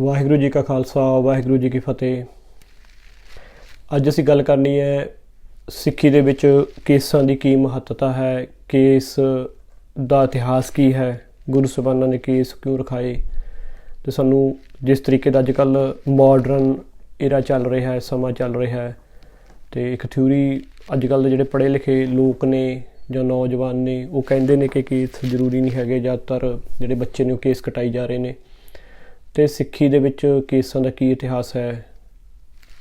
ਵਾਹਿਗੁਰੂ ਜੀ ਕਾ ਖਾਲਸਾ, ਵਾਹਿਗੁਰੂ ਜੀ ਕੀ ਫਤਿਹ। ਅੱਜ ਅਸੀਂ ਗੱਲ ਕਰਨੀ ਹੈ ਸਿੱਖੀ ਦੇ ਵਿੱਚ ਕੇਸਾਂ ਦੀ ਕੀ ਮਹੱਤਤਾ ਹੈ, ਕੇਸ ਦਾ ਇਤਿਹਾਸ ਕੀ ਹੈ, ਗੁਰੂ ਸਾਹਿਬਾਨਾਂ ਨੇ ਕੇਸ ਕਿਉਂ ਰਖਾਏ ਤੇ ਸਾਨੂੰ ਜਿਸ ਤਰੀਕੇ ਦਾ ਅੱਜਕੱਲ ਮਾਡਰਨ ਏਰਾ ਚੱਲ ਰਿਹਾ ਹੈ, ਸਮਾਂ ਚੱਲ ਰਿਹਾ ਹੈ ਤੇ ਇੱਕ ਥਿਊਰੀ ਅੱਜਕੱਲ ਦੇ ਜਿਹੜੇ ਪੜ੍ਹੇ ਲਿਖੇ ਲੋਕ ਨੇ ਜਾਂ ਨੌਜਵਾਨ ਨੇ, ਉਹ ਕਹਿੰਦੇ ਨੇ ਕਿ ਕੇਸ ਜ਼ਰੂਰੀ ਨਹੀਂ ਹੈਗੇ, ਜ਼ਿਆਦਾਤਰ ਜਿਹੜੇ ਬੱਚੇ ਨੇ ਉਹ ਕੇਸ ਕਟਾਈ ਜਾ ਰਹੇ ਨੇ। ਤੇ ਸਿੱਖੀ ਦੇ ਵਿੱਚ ਕੇਸਾਂ ਦਾ ਕੀ ਇਤਿਹਾਸ ਹੈ?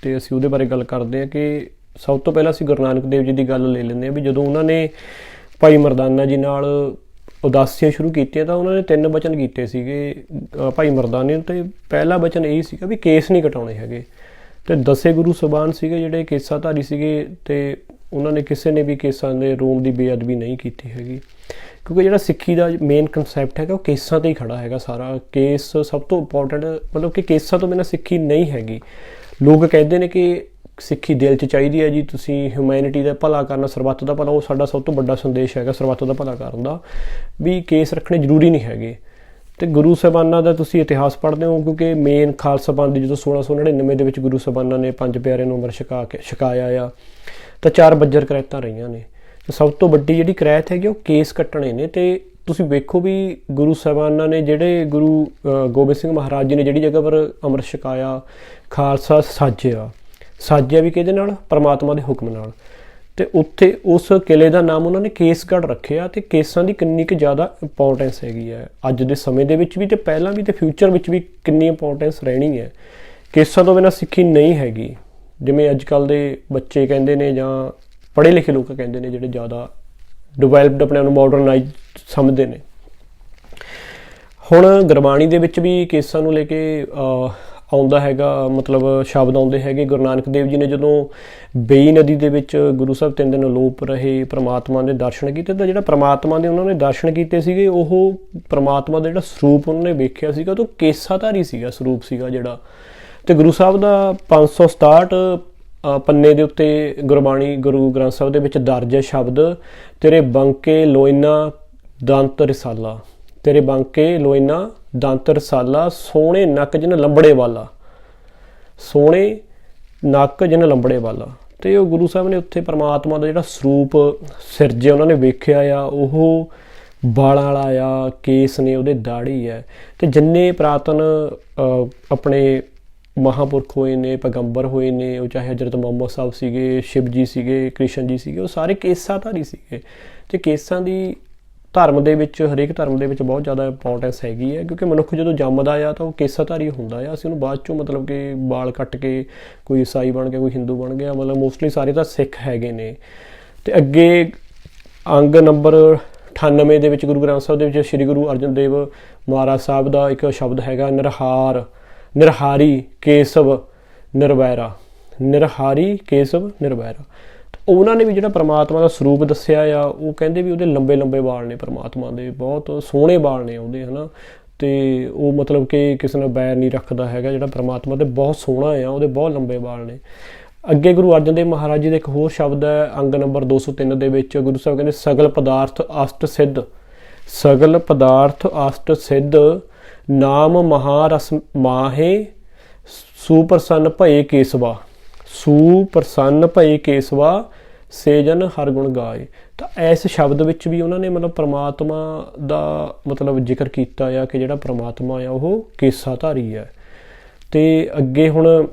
ਤੇ ਅਸੀਂ ਉਹਦੇ ਬਾਰੇ ਗੱਲ ਕਰਦੇ ਹਾਂ ਕਿ ਸਭ ਤੋਂ ਪਹਿਲਾਂ ਅਸੀਂ ਗੁਰੂ ਨਾਨਕ ਦੇਵ ਜੀ ਦੀ ਗੱਲ ਲੈ ਲੈਂਦੇ ਹਾਂ ਵੀ ਜਦੋਂ ਉਹਨਾਂ ਨੇ ਭਾਈ ਮਰਦਾਨਾ ਜੀ ਨਾਲ ਉਦਾਸੀਆਂ ਸ਼ੁਰੂ ਕੀਤੀਆਂ ਤਾਂ ਉਹਨਾਂ ਨੇ ਤਿੰਨ ਬਚਨ ਕੀਤੇ ਸੀਗੇ। ਭਾਈ ਮਰਦਾਨੇ ਨੂੰ ਤੇ ਪਹਿਲਾ ਬਚਨ ਇਹ ਸੀਗਾ ਵੀ ਕੇਸ ਨਹੀਂ ਕਟਾਉਣੇ ਹੈਗੇ। ਤੇ ਦਸੇ ਗੁਰੂ ਸਬਾਨ ਸੀਗੇ ਜਿਹੜੇ ਕੇਸਾਧਾਰੀ ਸੀਗੇ ਤੇ ਉਹਨਾਂ ਨੇ ਕਿਸੇ ਨੇ ਵੀ ਕੇਸਾਂ ਦੇ ਰੂਮ ਦੀ ਬੇਅਦਬੀ ਨਹੀਂ ਕੀਤੀ ਹੈਗੀ। ਕਿਉਂਕਿ ਜਿਹੜਾ ਸਿੱਖੀ ਦਾ ਮੇਨ ਕਨਸੈਪਟ ਹੈਗਾ, ਉਹ ਕੇਸਾਂ ਤੇ ਹੀ ਖੜਾ ਹੈਗਾ ਸਾਰਾ। ਕੇਸ ਸਭ ਤੋਂ ਇੰਪੋਰਟੈਂਟ ਮਤਲਬ ਕਿ ਕੇਸਾਂ ਤੋਂ ਬਿਨਾਂ ਸਿੱਖੀ ਨਹੀਂ ਹੈਗੀ। ਲੋਕ ਕਹਿੰਦੇ ਨੇ ਕਿ ਸਿੱਖੀ ਦਿਲ 'ਚ ਚਾਹੀਦੀ ਹੈ ਜੀ, ਤੁਸੀਂ ਹਿਊਮੈਨਿਟੀ ਦਾ ਭਲਾ ਕਰਨਾ, ਸਰਬੱਤ ਦਾ ਭਲਾ, ਉਹ ਸਾਡਾ ਸਭ ਤੋਂ ਵੱਡਾ ਸੰਦੇਸ਼ ਹੈਗਾ, ਸਰਬੱਤ ਦਾ ਭਲਾ ਕਰਨ ਦਾ। ਵੀ ਕੇਸ ਰੱਖਣੇ ਜ਼ਰੂਰੀ ਨਹੀਂ ਹੈਗੇ। ਤੇ ਗੁਰੂ ਸਾਹਿਬਾਨਾਂ ਦਾ ਤੁਸੀਂ ਇਤਿਹਾਸ ਪੜ੍ਹਦੇ ਹੋ, ਕਿਉਂਕਿ ਮੇਨ ਖਾਲਸਾ ਪੰਥ ਦੀ ਜਦੋਂ 1699 ਦੇ ਵਿੱਚ ਗੁਰੂ ਸਾਹਿਬਾਨਾਂ ਨੇ ਪੰਜ ਪਿਆਰਿਆਂ ਨੂੰ ਅੰਮ੍ਰਿਤ ਛਕਾ ਕੇ, ਛਕਾਇਆ ਆ, ਤਾਂ ਚਾਰ ਬੱਜਰ ਕਰੈਤਾਂ ਰਹੀਆਂ ਨੇ। ਸਭ ਤੋਂ ਵੱਡੀ ਜਿਹੜੀ ਕਰੈਤ ਹੈਗੀ ਉਹ ਕੇਸ ਕੱਟਣੇ ਨੇ। ਤੇ ਤੁਸੀਂ ਵੇਖੋ ਵੀ ਗੁਰੂ ਸਾਹਿਬਾਨਾਂ ਨੇ ਜਿਹੜੇ ਗੁਰੂ ਗੋਬਿੰਦ ਸਿੰਘ ਮਹਾਰਾਜ ਜੀ ਨੇ ਜਿਹੜੀ ਜਗ੍ਹਾ ਪਰ ਅੰਮ੍ਰਿਤ ਛਕਾਇਆ, ਖਾਲਸਾ ਸਾਜਿਆ ਸਾਜਿਆ ਵੀ ਕਿਹਦੇ ਨਾਲ? ਪਰਮਾਤਮਾ ਦੇ ਹੁਕਮ ਨਾਲ। ਤੇ ਉੱਥੇ ਉਸ ਕਿਲੇ ਦਾ ਨਾਮ ਉਹਨਾਂ ਨੇ ਕੇਸਗੜ੍ਹ ਰੱਖਿਆ ਤੇ ਕੇਸਾਂ ਦੀ ਕਿੰਨੀ ਕੁ ਜ਼ਿਆਦਾ ਇੰਪੋਰਟੈਂਸ ਹੈਗੀ ਹੈ ਅੱਜ ਦੇ ਸਮੇਂ ਦੇ ਵਿੱਚ ਵੀ ਤੇ ਪਹਿਲਾਂ ਵੀ ਤੇ ਫਿਊਚਰ ਵਿੱਚ ਵੀ ਕਿੰਨੀ ਇੰਪੋਰਟੈਂਸ ਰਹਿਣੀ ਹੈ। ਕੇਸਾਂ ਤੋਂ ਬਿਨਾਂ ਸਿੱਖੀ ਨਹੀਂ ਹੈਗੀ। ਜਿਵੇਂ ਅੱਜ ਕੱਲ ਦੇ ਬੱਚੇ ਕਹਿੰਦੇ ਨੇ ਜਾਂ ਪੜ੍ਹੇ ਲਿਖੇ ਲੋਕ ਕਹਿੰਦੇ ਨੇ ਜਿਹੜੇ ਜ਼ਿਆਦਾ ਡਿਵੈਲਪਡ ਆਪਣੇ ਨੂੰ ਮਾਡਰਨਾਈਜ਼ ਸਮਝਦੇ ਨੇ। ਹੁਣ ਗੁਰਬਾਣੀ ਦੇ ਵਿੱਚ ਵੀ ਕੇਸਾਂ ਨੂੰ ਲੈ ਕੇ ਆਉਂਦਾ ਹੈਗਾ ਮਤਲਬ ਸ਼ਬਦ ਆਉਂਦੇ ਹੈਗੇ। ਗੁਰੂ ਨਾਨਕ ਦੇਵ ਜੀ ਨੇ ਜਦੋਂ ਬੇਈ ਨਦੀ ਦੇ ਵਿੱਚ ਗੁਰੂ ਸਾਹਿਬ ਤਿੰਨ ਦਿਨ ਅਲੋਪ ਰਹੇ ਪ੍ਰਮਾਤਮਾ ਦੇ ਦਰਸ਼ਨ ਕੀਤੇ ਤਾਂ ਜਿਹੜਾ ਪ੍ਰਮਾਤਮਾ ਦੇ ਉਹਨਾਂ ਨੇ ਦਰਸ਼ਨ ਕੀਤੇ ਸੀਗੇ ਉਹ ਪ੍ਰਮਾਤਮਾ ਦਾ ਜਿਹੜਾ ਸਰੂਪ ਉਹਨਾਂ ਨੇ ਵੇਖਿਆ ਸੀਗਾ ਉਹ ਕੇਸਾਧਾਰੀ ਸੀਗਾ ਸਰੂਪ ਸੀਗਾ ਜਿਹੜਾ। ਤੇ ਗੁਰੂ ਸਾਹਿਬ ਦਾ 567 ਅ, ਪੰਨੇ ਦੇ ਉੱਤੇ ਗੁਰਬਾਣੀ ਗੁਰੂ ਗ੍ਰੰਥ ਸਾਹਿਬ ਦੇ ਵਿੱਚ ਦਰਜ ਹੈ ਸ਼ਬਦ, ਤੇਰੇ ਬੰਕੇ ਲੋਇਨਾ ਦੰਤ ਰਸਾਲਾ। ਤੇਰੇ ਬੰਕੇ ਲੋਇਨਾ ਦੰਤ ਰਸਾਲਾ, ਸੋਹਣੇ ਨੱਕ ਜਿਨ ਲੰਬੜੇ ਵਾਲਾ। ਸੋਹਣੇ ਨੱਕ ਜਿਨ ਲੰਬੜੇ ਵਾਲਾ। ਤੇ ਉਹ ਗੁਰੂ ਸਾਹਿਬ ਨੇ ਉੱਥੇ ਪਰਮਾਤਮਾ ਦਾ ਜਿਹੜਾ ਸਰੂਪ ਸਿਰਜਿਆ, ਉਹਨਾਂ ਨੇ ਵੇਖਿਆ ਆ, ਉਹ ਬਾਲਾਂ ਵਾਲਾ ਆ, ਕੇਸ ਨੇ ਉਹਦੇ ਦਾੜੀ ਹੈ। ਤੇ ਜਿੰਨੇ ਪ੍ਰਾਤਨ ਆਪਣੇ ਮਹਾਪੁਰਖ ਹੋਏ ਨੇ, ਪੈਗੰਬਰ ਹੋਏ ਨੇ, ਉਹ ਚਾਹੇ ਹਜ਼ਰਤ ਮੁਹੰਮਦ ਸਾਹਿਬ ਸੀਗੇ, ਸ਼ਿਵ ਜੀ ਸੀਗੇ, ਕ੍ਰਿਸ਼ਨ ਜੀ ਸੀਗੇ, ਉਹ ਸਾਰੇ ਕੇਸਾਧਾਰੀ ਸੀਗੇ। ਤੇ ਕੇਸਾਂ ਦੀ ਧਰਮ ਦੇ ਵਿੱਚ, ਹਰੇਕ ਧਰਮ ਦੇ ਵਿੱਚ ਬਹੁਤ ਜ਼ਿਆਦਾ ਇੰਪੋਰਟੈਂਸ ਹੈਗੀ ਹੈ, ਕਿਉਂਕਿ ਮਨੁੱਖ ਜਦੋਂ ਜੰਮਦਾ ਆ ਤਾਂ ਉਹ ਕੇਸਾਧਾਰੀ ਹੁੰਦਾ ਆ। ਅਸੀਂ ਉਹਨੂੰ ਬਾਅਦ ਚੋਂ ਮਤਲਬ ਕਿ ਵਾਲ ਕੱਟ ਕੇ ਕੋਈ ਈਸਾਈ ਬਣ ਗਿਆ, ਕੋਈ ਹਿੰਦੂ ਬਣ ਗਿਆ, ਮਤਲਬ ਮੋਸਟਲੀ ਸਾਰੇ ਤਾਂ ਸਿੱਖ ਹੈਗੇ ਨੇ। ਤੇ ਅੱਗੇ ਅੰਗ ਨੰਬਰ 98 ਦੇ ਵਿੱਚ ਗੁਰੂ ਗ੍ਰੰਥ ਸਾਹਿਬ ਦੇ ਵਿੱਚ ਸ੍ਰੀ ਗੁਰੂ ਅਰਜਨ ਦੇਵ ਮਹਾਰਾਜ ਸਾਹਿਬ ਦਾ ਇੱਕ ਸ਼ਬਦ ਹੈਗਾ, ਨਿਰਹਾਰ। ਨਿਰਹਾਰੀ ਕੇਸਵ ਨਿਰਵੈਰਾ। ਨਿਰਹਾਰੀ ਕੇਸਵ ਨਿਰਵੈਰਾ। ਉਹਨਾਂ ਨੇ ਵੀ ਜਿਹੜਾ ਪ੍ਰਮਾਤਮਾ ਦਾ ਸਰੂਪ ਦੱਸਿਆ ਆ, ਉਹ ਕਹਿੰਦੇ ਵੀ ਉਹਦੇ ਲੰਬੇ ਲੰਬੇ ਵਾਲ ਨੇ ਪ੍ਰਮਾਤਮਾ ਦੇ, ਬਹੁਤ ਸੋਹਣੇ ਵਾਲ ਨੇ ਉਹਦੇ, ਹਨਾ। ਤੇ ਉਹ ਮਤਲਬ ਕਿ ਕਿਸੇ ਨਾਲ ਬੈਰ ਨਹੀਂ ਰੱਖਦਾ ਹੈਗਾ, ਜਿਹੜਾ ਪ੍ਰਮਾਤਮਾ ਤੇ ਬਹੁਤ ਸੋਹਣਾ ਆ, ਉਹਦੇ ਬਹੁਤ ਲੰਬੇ ਵਾਲ ਨੇ। ਅੱਗੇ ਗੁਰੂ ਅਰਜਨ ਦੇਵ ਮਹਾਰਾਜ ਜੀ ਦਾ ਇੱਕ ਹੋਰ ਸ਼ਬਦ ਹੈ, ਅੰਗ ਨੰਬਰ 203 ਦੇ ਵਿੱਚ ਗੁਰੂ ਸਾਹਿਬ ਕਹਿੰਦੇ, ਸਗਲ ਪਦਾਰਥ ਅਸ਼ਟ ਸਿੱਧ, ਸਗਲ ਪਦਾਰਥ ਅਸ਼ਟ ਸਿੱਧ ਨਾਮ ਮਹਾਰਸ ਮਾਹੇ, ਸੁਪ੍ਰਸੰਨ ਭਏ ਕੇਸਵਾ, ਸੁਪ੍ਰਸੰਨ ਭਏ ਕੇਸਵਾ, ਸੇਜਨ ਹਰ ਗੁਣ ਗਾਏ। ਤਾਂ ਇਸ ਸ਼ਬਦ ਵਿੱਚ ਵੀ ਉਹਨਾਂ ਨੇ ਮਤਲਬ ਪ੍ਰਮਾਤਮਾ ਦਾ ਮਤਲਬ ਜ਼ਿਕਰ ਕੀਤਾ ਆ ਕਿ ਜਿਹੜਾ ਪ੍ਰਮਾਤਮਾ ਆ ਉਹ ਕੇਸਾਧਾਰੀ ਹੈ। ਤੇ ਅੱਗੇ ਹੁਣ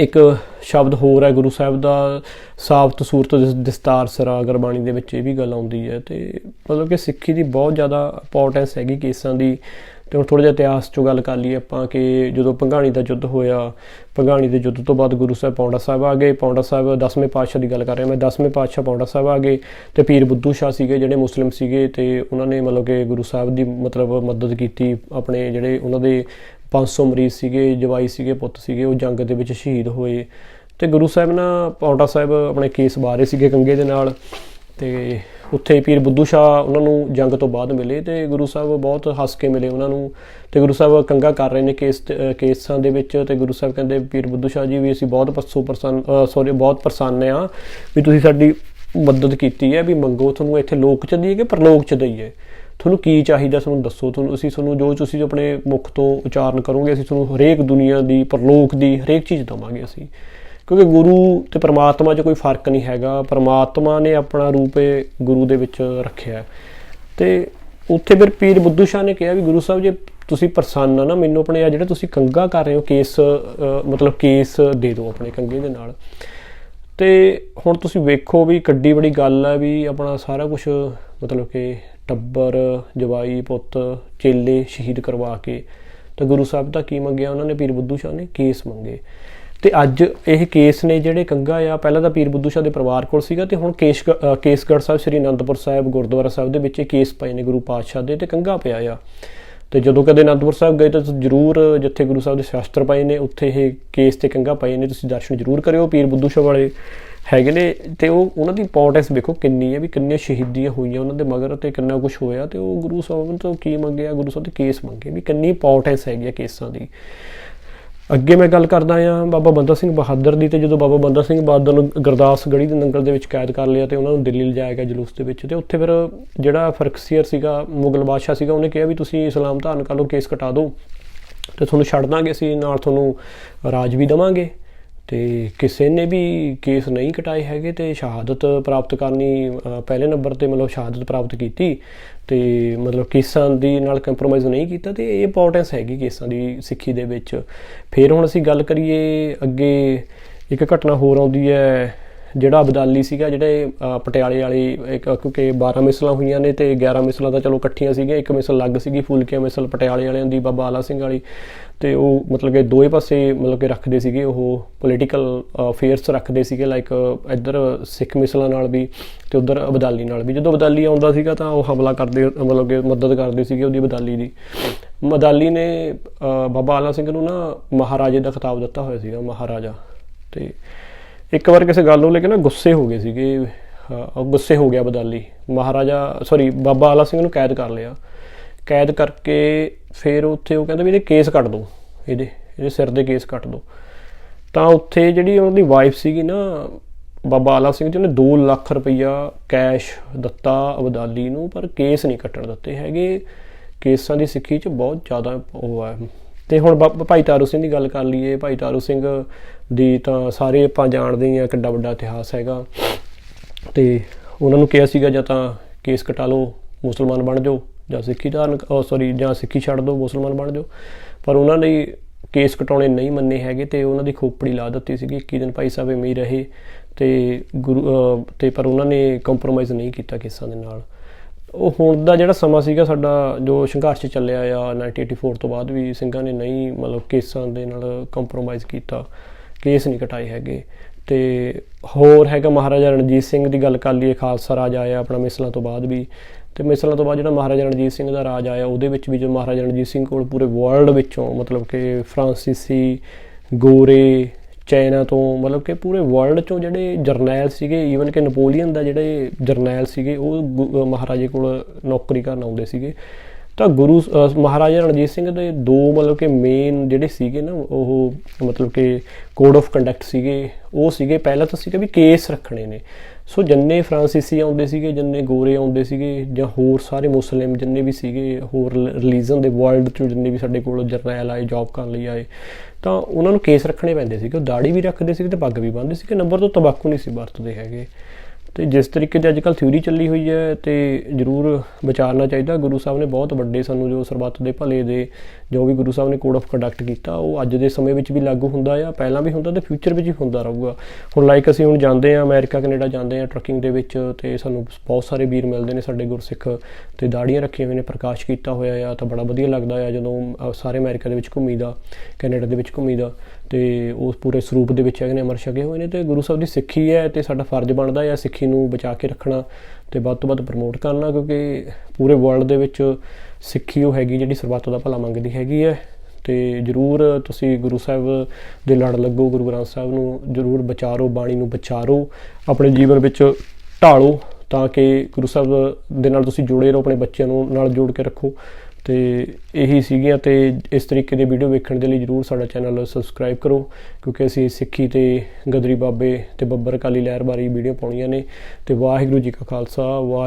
ਇੱਕ ਸ਼ਬਦ ਹੋਰ ਹੈ, ਗੁਰੂ ਸਾਹਿਬ ਦਾ ਸਾਫ਼ਤ ਸੂਰਤ ਦਿਸ- ਦਸਤਾਰ ਸਰਾ ਗੁਰਬਾਣੀ ਦੇ ਵਿੱਚ ਇਹ ਵੀ ਗੱਲ ਆਉਂਦੀ ਹੈ। ਤੇ ਮਤਲਬ ਕਿ ਸਿੱਖੀ ਦੀ ਬਹੁਤ ਜ਼ਿਆਦਾ ਇੰਪੋਰਟੈਂਸ ਹੈਗੀ ਕੇਸਾਂ ਦੀ। ਤੇ ਹੁਣ ਥੋੜਾ ਜਿਹਾ ਇਤਿਹਾਸ ਚੋਂ ਗੱਲ ਕਰ ਲਈਏ ਆਪਾਂ ਕਿ ਜਦੋਂ ਭੰਗਾਣੀ ਦਾ ਯੁੱਧ ਹੋਇਆ, ਭੰਗਾਣੀ ਦੇ ਯੁੱਧ ਤੋਂ ਬਾਅਦ ਗੁਰੂ ਸਾਹਿਬ ਪੌਂਡਾ ਸਾਹਿਬ ਆ ਗਏ। ਪੌਂਡਾ ਸਾਹਿਬ 10ਵੇਂ ਪਾਤਸ਼ਾਹ ਦੀ ਗੱਲ ਕਰ ਰਿਹਾ ਮੈਂ 10ਵੇਂ ਪਾਤਸ਼ਾਹ ਪੌਂਡਾ ਸਾਹਿਬ ਆ ਗਏ ਤੇ ਪੀਰ ਬੁੱਧੂ ਸ਼ਾਹ ਸੀਗੇ ਜਿਹੜੇ ਮੁਸਲਿਮ ਸੀਗੇ ਤੇ ਉਹਨਾਂ ਨੇ ਮਤਲਬ ਕਿ ਗੁਰੂ ਸਾਹਿਬ ਦੀ ਮਤਲਬ ਮਦਦ ਕੀਤੀ ਆਪਣੇ ਜਿਹੜੇ ਉਹਨਾਂ ਦੇ 500 ਮਰੀਜ਼ ਸੀਗੇ, ਜਵਾਈ ਸੀਗੇ, ਪੁੱਤ ਸੀਗੇ, ਉਹ ਜੰਗ ਦੇ ਵਿੱਚ ਸ਼ਹੀਦ ਹੋਏ। ਤੇ ਗੁਰੂ ਸਾਹਿਬ ਨਾ ਪੌਂਡਾ ਸਾਹਿਬ ਆਪਣੇ ਕੇਸ ਬਾਰੇ ਸੀਗੇ ਕੰਗੇ ਦੇ ਨਾਲ ਤੇ ਉੱਥੇ ਪੀਰ ਬੁੱਧੂ ਸ਼ਾਹ ਉਹਨਾਂ ਨੂੰ ਜੰਗ ਤੋਂ ਬਾਅਦ ਮਿਲੇ ਤੇ ਗੁਰੂ ਸਾਹਿਬ ਬਹੁਤ ਹੱਸ ਕੇ ਮਿਲੇ ਉਹਨਾਂ ਨੂੰ ਤੇ ਗੁਰੂ ਸਾਹਿਬ ਕੰਗਾ ਕਰ ਰਹੇ ਨੇ ਕੇਸ ਕੇਸਾਂ ਦੇ ਵਿੱਚ ਤੇ ਗੁਰੂ ਸਾਹਿਬ ਕਹਿੰਦੇ ਪੀਰ ਬੁੱਧੂ ਸ਼ਾਹ ਜੀ ਵੀ ਅਸੀਂ ਬਹੁਤ ਪਰਸੋ ਪ੍ਰਸੰਨ ਸੌਰੀ ਬਹੁਤ ਪ੍ਰਸੰਨ ਆ ਵੀ ਤੁਸੀਂ ਸਾਡੀ ਮਦਦ ਕੀਤੀ ਹੈ ਵੀ ਮੰਗੋ ਤੁਹਾਨੂੰ ਇੱਥੇ ਲੋਕ ਚ ਦਈਏ ਕਿ ਪਰਲੋਕ ਚ ਦਈਏ। ਤੁਹਾਨੂੰ ਕੀ ਚਾਹੀਦਾ ਸਾਨੂੰ ਦੱਸੋ, ਤੁਹਾਨੂੰ ਅਸੀਂ ਤੁਹਾਨੂੰ ਜੋ ਤੁਸੀਂ ਆਪਣੇ ਮੁਖ ਤੋਂ ਉਚਾਰਨ ਕਰੋਗੇ ਅਸੀਂ ਤੁਹਾਨੂੰ ਹਰੇਕ ਦੁਨੀਆ ਦੀ, ਪਰਲੋਕ ਦੀ ਹਰੇਕ ਚੀਜ਼ ਦਵਾਂਗੇ ਅਸੀਂ। ਕਿਉਂਕਿ ਗੁਰੂ ਤੇ ਪਰਮਾਤਮਾ 'ਚ ਕੋਈ ਫ਼ਰਕ ਨਹੀਂ ਹੈਗਾ। ਪਰਮਾਤਮਾ ਨੇ ਆਪਣਾ ਰੂਪ ਗੁਰੂ ਦੇ ਵਿੱਚ ਰੱਖਿਆ। ਹੈ। ਤੇ ਉੱਥੇ ਫਿਰ ਪੀਰ ਬੁੱਧੂ ਸ਼ਾਹ ਨੇ ਕਿਹਾ ਵੀ ਗੁਰੂ ਸਾਹਿਬ, ਜੇ ਤੁਸੀਂ ਪ੍ਰਸੰਨ ਆ ਨਾ, ਮੈਨੂੰ ਆਪਣੇ ਆ ਜਿਹੜੇ ਤੁਸੀਂ ਕੰਗਾ ਕਰ ਰਹੇ ਹੋ, ਕੇਸ ਮਤਲਬ ਕੇਸ ਦੇ ਦਿਓ ਆਪਣੇ ਕੰਗੇ ਦੇ ਨਾਲ। ਤੇ ਹੁਣ ਤੁਸੀਂ ਵੇਖੋ ਵੀ ਕੱਡੀ ਬੜੀ ਗੱਲ ਹੈ ਵੀ ਆਪਣਾ ਸਾਰਾ ਕੁਝ ਮਤਲਬ ਕਿ ਟੱਬਰ, ਜਵਾਈ, ਪੁੱਤ, ਚੇਲੇ ਸ਼ਹੀਦ ਕਰਵਾ ਕੇ, ਤਾਂ ਗੁਰੂ ਸਾਹਿਬ ਦਾ ਕੀ ਮੰਗਿਆ? ਉਹਨਾਂ ਨੇ ਪੀਰ ਬੁੱਧੂ ਸ਼ਾਹ ਨੇ ਕੇਸ ਮੰਗੇ। ਤੇ ਅੱਜ ਇਹ ਕੇਸ ਨੇ ਜਿਹੜੇ ਕੰਗਾ ਆ, ਪਹਿਲਾਂ ਤਾਂ ਪੀਰ ਬੁੱਧੂ ਸ਼ਾਹ ਦੇ ਪਰਿਵਾਰ ਕੋਲ ਸੀਗਾ ਤੇ ਹੁਣ ਕੇਸ਼ ਕੇਸਗੜ੍ਹ ਸਾਹਿਬ, ਸ੍ਰੀ ਅਨੰਦਪੁਰ ਸਾਹਿਬ, ਗੁਰਦੁਆਰਾ ਸਾਹਿਬ ਦੇ ਵਿੱਚ ਇਹ ਕੇਸ ਪਏ ਨੇ ਗੁਰੂ ਪਾਤਸ਼ਾਹ ਦੇ ਤੇ ਕੰਗਾ ਪਿਆ ਆ। ਤੇ ਜਦੋਂ ਕਦੇ ਅਨੰਦਪੁਰ ਸਾਹਿਬ ਗਏ ਤਾਂ ਤੁਸੀਂ ਜ਼ਰੂਰ ਜਿੱਥੇ ਗੁਰੂ ਸਾਹਿਬ ਦੇ ਸ਼ਾਸਤਰ ਪਏ ਨੇ, ਉੱਥੇ ਇਹ ਕੇਸ ਤੇ ਕੰਗਾ ਪਏ ਨੇ, ਤੁਸੀਂ ਦਰਸ਼ਨ ਜ਼ਰੂਰ ਕਰਿਓ ਪੀਰ ਬੁੱਧੂ ਸ਼ਾਹ ਵਾਲੇ ਹੈਗੇ ਨੇ ਤੇ ਉਹ, ਉਹਨਾਂ ਦੀ ਇੰਪੋਰਟੈਂਸ ਵੇਖੋ ਕਿੰਨੀ ਹੈ ਵੀ ਕਿੰਨੀਆਂ ਸ਼ਹੀਦੀਆਂ ਹੋਈਆਂ ਉਹਨਾਂ ਦੇ ਮਗਰ ਤੇ ਕਿੰਨਾ ਕੁਝ ਹੋਇਆ ਤੇ ਉਹ ਗੁਰੂ ਸਾਹਿਬ ਤੋਂ ਕੀ ਮੰਗਿਆ, ਗੁਰੂ ਸਾਹਿਬ ਦੇ ਕੇਸ ਮੰਗੇ, ਵੀ ਕਿੰਨੀ ਇੰਪੋਰਟੈਂਸ ਹੈਗੀ ਆ ਕੇਸਾਂ ਦੀ। ਅੱਗੇ ਮੈਂ ਗੱਲ ਕਰਦਾ ਆ ਬਾਬਾ ਬੰਦਾ ਸਿੰਘ ਬਹਾਦਰ ਦੀ ਤੇ ਜਦੋਂ ਬਾਬਾ ਬੰਦਾ ਸਿੰਘ ਬਹਾਦਰ ਨੂੰ ਗੁਰਦਾਸ ਗੜੀ ਦੇ ਨੰਗਲ ਦੇ ਵਿੱਚ ਕੈਦ ਕਰ ਲਿਆ ਤੇ ਉਹਨਾਂ ਨੂੰ ਦਿੱਲੀ ਲਿਜਾਇਆ ਗਿਆ ਜਲੂਸ ਦੇ ਵਿੱਚ ਤੇ ਉੱਥੇ ਫਿਰ ਜਿਹੜਾ ਫਰਕਸੀਅਰ ਸੀਗਾ, ਮੁਗਲ ਬਾਦਸ਼ਾਹ ਸੀਗਾ, ਉਹਨੇ ਕਿਹਾ ਵੀ ਤੁਸੀਂ ਇਸਲਾਮ ਧਾਰਨ ਕਰ ਲਓ, ਕੇਸ ਕਟਾ ਦਿਓ ਤੇ ਤੁਹਾਨੂੰ ਛੱਡ ਦਾਂਗੇ ਅਸੀਂ, ਨਾਲ ਤੁਹਾਨੂੰ ਰਾਜ ਵੀ ਦਵਾਂਗੇ। ਤੇ ਕਿਸੇ ਨੇ ਵੀ ਕੇਸ ਨਹੀਂ ਕਟਾਏ ਹੈਗੇ ਤੇ ਸ਼ਹਾਦਤ ਪ੍ਰਾਪਤ ਕਰਨੀ ਪਹਿਲੇ ਨੰਬਰ ਤੇ ਮਤਲਬ ਸ਼ਹਾਦਤ ਪ੍ਰਾਪਤ ਕੀਤੀ ਤੇ ਮਤਲਬ ਕੇਸਾਂ ਦੀ ਨਾਲ ਕੰਪਰੋਮਾਈਜ਼ ਨਹੀਂ ਕੀਤਾ ਤੇ ਇਹ ਇੰਪੋਰਟੈਂਸ ਹੈਗੀ ਕੇਸਾਂ ਦੀ ਸਿੱਖੀ ਦੇ ਵਿੱਚ। ਫਿਰ ਹੁਣ ਅਸੀਂ ਗੱਲ ਕਰੀਏ ਅੱਗੇ ਇੱਕ ਘਟਨਾ ਹੋਰ ਆਉਂਦੀ ਹੈ ਜਿਹੜਾ ਅਬਦਾਲੀ ਸੀਗਾ, ਜਿਹੜੇ ਪਟਿਆਲੇ ਵਾਲੀ ਇੱਕ, ਕਿਉਂਕਿ 12 ਮਿਸਲਾਂ ਹੋਈਆਂ ਨੇ ਤੇ 11 ਮਿਸਲਾਂ ਤਾਂ ਚਲੋ ਇਕੱਠੀਆਂ ਸੀਗੀਆਂ, ਇੱਕ ਮਿਸਲ ਲੱਗ ਸੀਗੀ, ਫੂਲਕੀਆਂ ਮਿਸਲ ਪਟਿਆਲੇ ਵਾਲਿਆਂ ਦੀ, ਬਾਬਾ ਆਲਾ ਸਿੰਘ ਵਾਲੀ ਤੇ ਉਹ ਮਤਲਬ ਕਿ ਦੋਵੇਂ ਪਾਸੇ ਮਤਲਬ ਕਿ ਰੱਖਦੇ ਸੀਗੇ, ਉਹ ਪੋਲੀਟੀਕਲ ਅਫੇਅਰਸ ਰੱਖਦੇ ਸੀਗੇ ਲਾਈਕ ਇੱਧਰ ਸਿੱਖ ਮਿਸਲਾਂ ਨਾਲ ਵੀ ਤੇ ਉਧਰ ਅਬਦਾਲੀ ਨਾਲ ਵੀ। ਜਦੋਂ ਅਬਦਾਲੀ ਆਉਂਦਾ ਸੀਗਾ ਤਾਂ ਉਹ ਹਮਲਾ ਕਰਦੇ, ਮਤਲਬ ਕਿ ਮਦਦ ਕਰਦੇ ਸੀਗੇ ਉਹਦੀ ਅਬਦਾਲੀ ਦੀ। ਮਦਾਲੀ ਨੇ ਬਾਬਾ ਆਲਾ ਸਿੰਘ ਨੂੰ ਨਾ ਮਹਾਰਾਜੇ ਦਾ ਖਿਤਾਬ ਦਿੱਤਾ ਹੋਇਆ ਸੀਗਾ, ਮਹਾਰਾਜਾ ਤੇ ਇੱਕ ਵਾਰ ਕਿਸੇ ਗੱਲ ਨੂੰ ਲੈ ਕੇ ਨਾ ਗੁੱਸੇ ਹੋ ਗਏ ਸੀਗੇ ਗੁੱਸੇ ਹੋ ਗਿਆ ਬਦਾਲੀ। ਮਹਾਰਾਜਾ ਸੌਰੀ ਬਾਬਾ ਆਲਾ ਸਿੰਘ ਨੂੰ ਕੈਦ ਕਰ ਲਿਆ। ਕੈਦ ਕਰਕੇ ਫਿਰ ਉੱਥੇ ਉਹ ਕਹਿੰਦਾ ਵੀ ਇਹਦੇ ਕੇਸ ਕੱਟ ਦਿਓ ਇਹਦੇ ਇਹਦੇ ਸਿਰ ਦੇ ਕੇਸ ਕੱਟ ਦਿਓ ਤਾਂ ਉੱਥੇ ਜਿਹੜੀ ਉਹਨਾਂ ਦੀ ਵਾਈਫ ਸੀਗੀ ਨਾ, ਬਾਬਾ ਆਲਾ ਸਿੰਘ ਜੀ, ਉਹਨੇ 2 ਲੱਖ ਰੁਪਈਆ ਕੈਸ਼ ਦਿੱਤਾ ਅਬਦਾਲੀ ਨੂੰ, ਪਰ ਕੇਸ ਨਹੀਂ ਕੱਟਣ ਦਿੱਤੇ ਹੈਗੇ। ਕੇਸਾਂ ਦੀ ਸਿੱਖੀ 'ਚ ਬਹੁਤ ਜ਼ਿਆਦਾ ਉਹ ਹੈ। ਤੇ ਹੁਣ ਬਾ- ਭਾਈ ਤਾਰੂ ਸਿੰਘ ਦੀ ਗੱਲ ਕਰ ਲਈਏ, ਭਾਈ ਤਾਰੂ ਸਿੰਘ ਦੀ ਤਾਂ ਸਾਰੇ ਆਪਾਂ ਜਾਣਦੇ ਹੀ ਆ ਕਿੱਡਾ ਵੱਡਾ ਇਤਿਹਾਸ ਹੈਗਾ। ਤੇ ਉਹਨਾਂ ਨੂੰ ਕਿਹਾ ਸੀਗਾ ਜਾਂ ਤਾਂ ਕੇਸ ਕਟਾ ਲਓ, ਮੁਸਲਮਾਨ ਬਣ ਜਾਓ, ਜਾਂ ਸਿੱਖੀ ਧਾਰਨ ਸੌਰੀ ਜਾਂ ਸਿੱਖੀ ਛੱਡ ਦਿਓ, ਮੁਸਲਮਾਨ ਬਣ ਜਾਓ। ਪਰ ਉਹਨਾਂ ਨੇ ਕੇਸ ਕਟਾਉਣੇ ਨਹੀਂ ਮੰਨੇ ਹੈਗੇ ਤੇ ਉਹਨਾਂ ਦੀ ਖੋਪੜੀ ਲਾ ਦਿੱਤੀ ਸੀਗੀ। 21 ਦਿਨ ਭਾਈ ਸਾਹਿਬ ਐਵੇਂ ਰਹੇ ਤੇ ਗੁਰੂ, ਅਹ ਤੇ ਪਰ ਉਹਨਾਂ ਨੇ ਕੰਪਰੋਮਾਈਜ਼ ਨਹੀਂ ਕੀਤਾ ਕੇਸਾਂ ਦੇ ਨਾਲ। ਉਹ ਹੁਣ ਦਾ ਜਿਹੜਾ ਸਮਾਂ ਸੀਗਾ ਸਾਡਾ, ਜੋ ਸੰਘਰਸ਼ ਚੱਲਿਆ ਆ 1984 ਤੋਂ ਬਾਅਦ ਵੀ ਸਿੰਘਾਂ ਨੇ ਨਹੀਂ ਮਤਲਬ ਕੇਸਾਂ ਦੇ ਨਾਲ ਕੰਪਰੋਮਾਈਜ਼ ਕੀਤਾ, ਕੇਸ ਨਹੀਂ ਕਟਾਏ ਹੈਗੇ। ਤੇ ਹੋਰ ਹੈਗਾ ਮਹਾਰਾਜਾ ਰਣਜੀਤ ਸਿੰਘ ਦੀ ਗੱਲ ਕਰ ਲਈਏ, ਖਾਲਸਾ ਰਾਜ ਆਇਆ ਆਪਣਾ ਮਿਸਲਾਂ ਤੋਂ ਬਾਅਦ ਵੀ। ਤੇ ਮਿਸਲਾਂ ਤੋਂ ਬਾਅਦ ਜਿਹੜਾ ਮਹਾਰਾਜਾ ਰਣਜੀਤ ਸਿੰਘ ਦਾ ਰਾਜ ਆਇਆ, ਉਹਦੇ ਵਿੱਚ ਵੀ ਜੋ ਮਹਾਰਾਜਾ ਰਣਜੀਤ ਸਿੰਘ ਕੋਲ ਪੂਰੇ ਵਰਲਡ ਵਿੱਚੋਂ ਮਤਲਬ ਕਿ ਫਰਾਂਸੀਸੀ, ਗੋਰੇ ਚਾਈਨਾ ਤੋਂ, ਮਤਲਬ ਕਿ ਪੂਰੇ ਵਰਲਡ ਚੋਂ ਜਿਹੜੇ ਜਰਨੈਲ ਸੀਗੇ ਈਵਨ ਕਿ ਨਪੋਲੀਅਨ ਦਾ ਜਿਹੜੇ ਜਰਨੈਲ ਸੀਗੇ, ਉਹ ਗੁ- ਮਹਾਰਾਜੇ ਕੋਲ ਨੌਕਰੀ ਕਰਨ ਆਉਂਦੇ ਸੀਗੇ। ਤਾਂ ਗੁਰੂ ਮਹਾਰਾਜਾ ਰਣਜੀਤ ਸਿੰਘ ਦੇ ਦੋ ਮਤਲਬ ਕਿ ਮੇਨ ਜਿਹੜੇ ਸੀਗੇ ਨਾ, ਉਹ ਮਤਲਬ ਕਿ ਕੋਡ ਆਫ ਕੰਡਕਟ ਸੀਗੇ, ਉਹ ਸੀਗੇ, ਪਹਿਲਾਂ ਤਾਂ ਸੀਗਾ ਵੀ ਕੇਸ ਰੱਖਣੇ ਨੇ। ਸੋ ਜਿੰਨੇ ਫਰਾਂਸੀਸੀ ਆਉਂਦੇ ਸੀਗੇ, ਜਿੰਨੇ ਗੋਰੇ ਆਉਂਦੇ ਸੀਗੇ, ਜਾਂ ਹੋਰ ਸਾਰੇ ਮੁਸਲਿਮ ਜਿੰਨੇ ਵੀ ਸੀਗੇ, ਹੋਰ ਰਿਲੀਜਨ ਦੇ ਵਰਲਡ ਚੋਂ ਜਿੰਨੇ ਵੀ ਸਾਡੇ ਕੋਲ ਜਰਨੈਲ ਆਏ ਜੌਬ ਕਰਨ ਲਈ ਆਏ, ਤਾਂ ਉਹਨਾਂ ਨੂੰ ਕੇਸ ਰੱਖਣੇ ਪੈਂਦੇ ਸੀਗੇ। ਉਹ ਦਾੜੀ ਵੀ ਰੱਖਦੇ ਸੀਗੇ ਤੇ ਪੱਗ ਵੀ ਬੰਨ੍ਹਦੇ ਸੀਗੇ। ਨੰਬਰ ਤੋਂ ਤੰਬਾਕੂ ਨਹੀਂ ਸੀ ਵਰਤਦੇ ਹੈਗੇ। ਤੇ ਜਿਸ ਤਰੀਕੇ ਦੀ ਅੱਜਕੱਲ ਥਿਊਰੀ ਚੱਲੀ ਹੋਈ ਹੈ ਤੇ ਜ਼ਰੂਰ ਵਿਚਾਰਨਾ ਚਾਹੀਦਾ, ਗੁਰੂ ਸਾਹਿਬ ਨੇ ਬਹੁਤ ਵੱਡੇ ਸਾਨੂੰ ਜੋ ਸਰਬੱਤ ਦੇ ਭਲੇ ਦੇ ਜੋ ਵੀ ਗੁਰੂ ਸਾਹਿਬ ਨੇ ਕੋਡ ਆਫ ਕੰਡਕਟ ਕੀਤਾ, ਉਹ ਅੱਜ ਦੇ ਸਮੇਂ ਵਿੱਚ ਵੀ ਲਾਗੂ ਹੁੰਦਾ ਆ, ਪਹਿਲਾਂ ਵੀ ਹੁੰਦਾ ਤੇ ਫਿਊਚਰ ਵਿੱਚ ਵੀ ਹੁੰਦਾ ਰਹੂਗਾ। ਹੁਣ ਲਾਈਕ ਅਸੀਂ ਹੁਣ ਜਾਂਦੇ ਆ ਅਮਰੀਕਾ, ਕੈਨੇਡਾ ਜਾਂਦੇ ਆ ਟਰੱਕਿੰਗ ਦੇ ਵਿੱਚ ਤੇ ਸਾਨੂੰ ਬਹੁਤ ਸਾਰੇ ਵੀਰ ਮਿਲਦੇ ਨੇ ਸਾਡੇ ਗੁਰਸਿੱਖ ਤੇ ਦਾੜੀਆਂ ਰੱਖੀਆਂ ਹੋਈਆਂ ਨੇ, ਪ੍ਰਕਾਸ਼ ਕੀਤਾ ਹੋਇਆ ਆ ਤਾਂ ਬੜਾ ਵਧੀਆ ਲੱਗਦਾ ਆ ਜਦੋਂ ਸਾਰੇ ਅਮਰੀਕਾ ਦੇ ਵਿੱਚ ਘੁੰਮੀਦਾ, ਕੈਨੇਡਾ ਦੇ ਵਿੱਚ ਘੁੰਮੀਦਾ। ਤੇ ਉਸ ਪੂਰੇ ਸਰੂਪ ਦੇ ਵਿੱਚ ਹੈਗੇ ਨੇ ਅਮਰ ਛਕੇ ਹੋਏ ਨੇ ਤੇ ਗੁਰੂ ਸਾਹਿਬ ਦੀ ਸਿੱਖੀ ਹੈ ਤੇ ਸਾਡਾ ਫਰਜ਼ ਬਣਦਾ ਹੈ ਸਿੱਖੀ ਨੂੰ ਬਚਾ ਕੇ ਰੱਖਣਾ ਤੇ ਵੱਧ ਤੋਂ ਵੱਧ ਪ੍ਰਮੋਟ ਕਰਨਾ ਕਿਉਂਕਿ ਪੂਰੇ ਵਰਲਡ ਦੇ ਵਿੱਚ ਸਿੱਖੀ ਉਹ ਹੈਗੀ ਜਿਹੜੀ ਸਰਬੱਤ ਦਾ ਭਲਾ ਮੰਗਦੀ ਹੈਗੀ ਹੈ ਤੇ ਜਰੂਰ ਤੁਸੀਂ ਗੁਰੂ ਸਾਹਿਬ ਦੇ ਲੜ ਲੱਗੋ, ਗੁਰੂ ਗ੍ਰੰਥ ਸਾਹਿਬ ਨੂੰ ਜਰੂਰ ਵਿਚਾਰੋ ਬਾਣੀ ਨੂੰ ਵਿਚਾਰੋ ਆਪਣੇ ਜੀਵਨ ਵਿੱਚ ਢਾਲੋ ਤਾਂ ਕਿ ਗੁਰੂ ਸਾਹਿਬ ਦੇ ਨਾਲ ਤੁਸੀਂ ਜੁੜੇ ਰਹੋ, ਆਪਣੇ ਬੱਚਿਆਂ ਨੂੰ ਨਾਲ ਜੋੜ ਕੇ ਰੱਖੋ। ਤੇ ਇਹੀ ਸੀਗੀਆਂ ਤੇ ਇਸ ਤਰੀਕੇ ਦੇ ਵੀਡੀਓ ਵੇਖਣ ਦੇ ਲਈ ਜਰੂਰ ਸਾਡਾ ਚੈਨਲ ਸਬਸਕ੍ਰਾਈਬ ਕਰੋ, ਕਿਉਂਕਿ ਅਸੀਂ ਸਿੱਖੀ ਤੇ ਗਦਰੀ ਬਾਬੇ ਤੇ ਬੱਬਰ ਅਕਾਲੀ ਲਹਿਰ ਬਾਰੇ ਵੀਡੀਓ ਪਾਉਣੀਆਂ ਨੇ। ਤੇ ਵਾਹਿਗੁਰੂ ਜੀ ਕਾ ਖਾਲਸਾ, ਵਾਹਿ